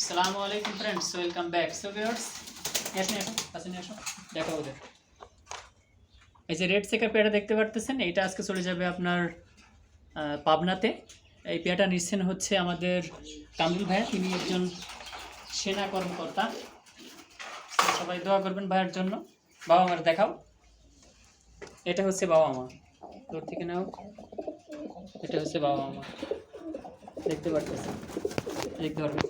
আসসালামু আলাইকুম friends welcome back so viewers এসো এসো নিয়ে এসো দেখো ওদের এই যে রেড সেকা পেয়ারা দেখতে পারতেছেন, এইটা আজকে চলে যাবে আপনার পাবনাতে। এই পেয়ারটা নিচ্ছেন হচ্ছে আমাদের কামরুল ভাইয়া। তিনি একজন সেনা কর্মকর্তা। সবাই দোয়া করবেন ভাইয়ের জন্য। বাবা মার দেখাও। এটা হচ্ছে বাবা মা। তোর থেকে নাও। এটা হচ্ছে বাবা মা। দেখতে পারতেছেন? দেখতে পারবেন?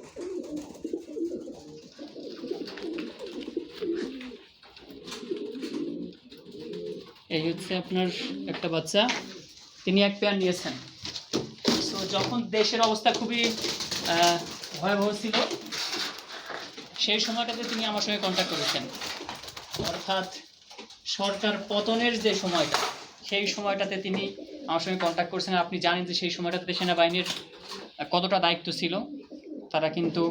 এই হচ্ছে আপনার একটা বাচ্চা, তিনি এক পেয়ার নিয়েছেন। তো যখন দেশের অবস্থা খুবই ভয়াবহ ছিল, সেই সময়টাতে তিনি আমার সঙ্গে কন্ট্যাক্ট করেছেন। অর্থাৎ সরকার পতনের যে সময়টা, সেই সময়টাতে তিনি আমার সঙ্গে কন্ট্যাক্ট করছেন। আপনি জানেন যে সেই সময়টাতে সেনাবাহিনীর কতটা দায়িত্ব ছিল। তারা কিন্তু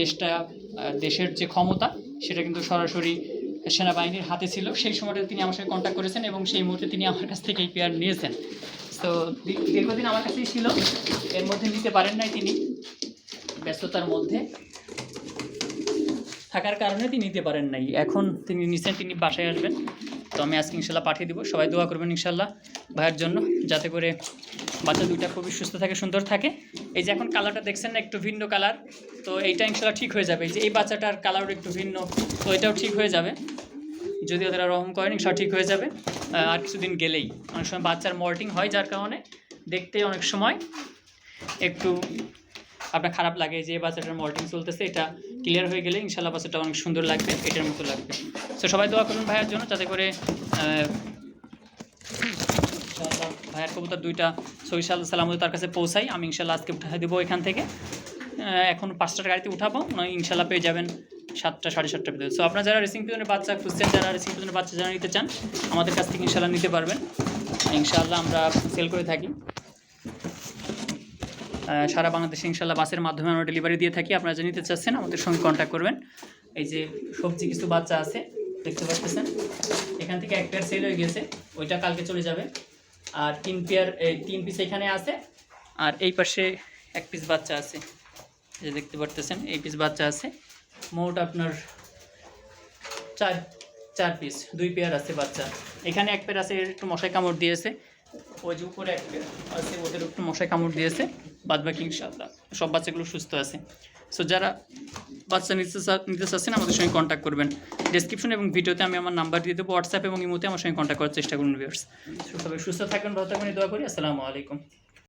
দেশটা দেশের যে ক্ষমতা, সেটা কিন্তু সরাসরি সেনাবাহিনীর হাতে ছিল। সেই সময়টা তিনি আমার সঙ্গে কন্ট্যাক্ট করেছেন এবং সেই মুহূর্তে তিনি আমার কাছ থেকে এই পেয়ার নিয়েছেন। তো দীর্ঘদিন আমার কাছেই ছিল। এর মধ্যে নিতে পারেন নাই তিনি। ব্যস্ততার মধ্যে থাকার কারণে তিনি নিতে পারেন নাই। এখন তিনি নিচ্ছেন তিনি বাসায় আসবেন। তো আমি আজকে ইনশাল্লাহ পাঠিয়ে দিব। সবাই দোয়া করবেন ইনশাল্লাহ ভাইয়ের জন্য, যাতে করে বাচ্চা দুইটা খুবই সুস্থ থাকে, সুন্দর থাকে। এই যে এখন কালারটা দেখছেন না, একটু ভিন্ন কালার তো এইটা ইনশাল্লাহ ঠিক হয়ে যাবে। এই যে এই বাচ্চাটার কালারও একটু ভিন্ন, তো এটাও ঠিক হয়ে যাবে। যদি ওদের রহম করেন ইনশাল্লাহ ঠিক হয়ে যাবে। আর কিছুদিন গেলেই। অনেক সময় বাচ্চার মল্টিং হয়, যার কারণে দেখতে অনেক সময় একটু আপনার খারাপ লাগে যে বাচ্চাটার মল্টিং চলতেছে, এটা ক্লিয়ার হয়ে গেলে ইনশাল্লাহ বাচ্চাটা অনেক সুন্দর লাগবে, এটার মতো লাগবে। তো সবাই দোয়া করুন ভাইয়ের জন্য, যাতে করে ভাইয়ের কবুতর দুইটা সহি সাল, সালামত তার কাছে পৌঁছাই। আমি ইনশাল্লাহ আজকে উঠা দেবো এখান থেকে। এখন পাঁচটার গাড়িতে উঠাবো ইনশাল্লাহ পেয়ে যাবেন। সাতটা, সাড়ে সাতটার ভিতরে। সো আপনারা যারা রেসিং পিজনের বাচ্চা খুঁজছেন, যারা রেসিং পিজনের বাচ্চা যারা নিতে চান, আমাদের কাছ থেকে ইনশাল্লাহ নিতে পারবেন। ইনশাআল্লাহ আমরা সেল করে থাকি। সারা বাংলাদেশে ইনশাল্লাহ বাসের মাধ্যমে আমরা ডেলিভারি দিয়ে থাকি। আপনারা যে নিতে চাচ্ছেন, আমাদের সঙ্গে কন্ট্যাক্ট করবেন। এই যে সবজি কিছু বাচ্চা আছে, দেখতে পাচ্ছেন? এখান থেকে এক পেয়ার সেল হয়ে গেছে। ওইটা কালকে চলে যাবে। আর তিন পেয়ার এই তিন পিস এখানে আছে। আর এই পাশে এক পিস বাচ্চা আছে। যে দেখতে পারতেছেন, এই পিস বাচ্চা আছে। মোট আপনার চার চার পিস দুই পেয়ার আছে বাচ্চা। এখানে এক পেয়ার আছে একটু মশাই কামড় দিয়েছে। ওই যে উপরে এক পেয়ার আছে, ওদের একটু মশাই কামড় দিয়েছে। বাদ বাকি সব বাচ্চাগুলো সুস্থ আছে। সো যারা বাচ্চা নিতে নিতে চাচ্ছেন, আমাদের সঙ্গে কন্ট্যাক্ট করবেন। ডিসক্রিপশন এবং ভিডিওতে আমি আমার নাম্বার দিয়ে দেবো হোয়াটসঅ্যাপ এবং ইমোতে আমার সঙ্গে কন্ট্যাক্ট করার চেষ্টা করুন ভিউয়ার্স সবাই সুস্থ থাকবেন, ভালো থাকবেন দোয়া করি। আসসালামু আলাইকুম।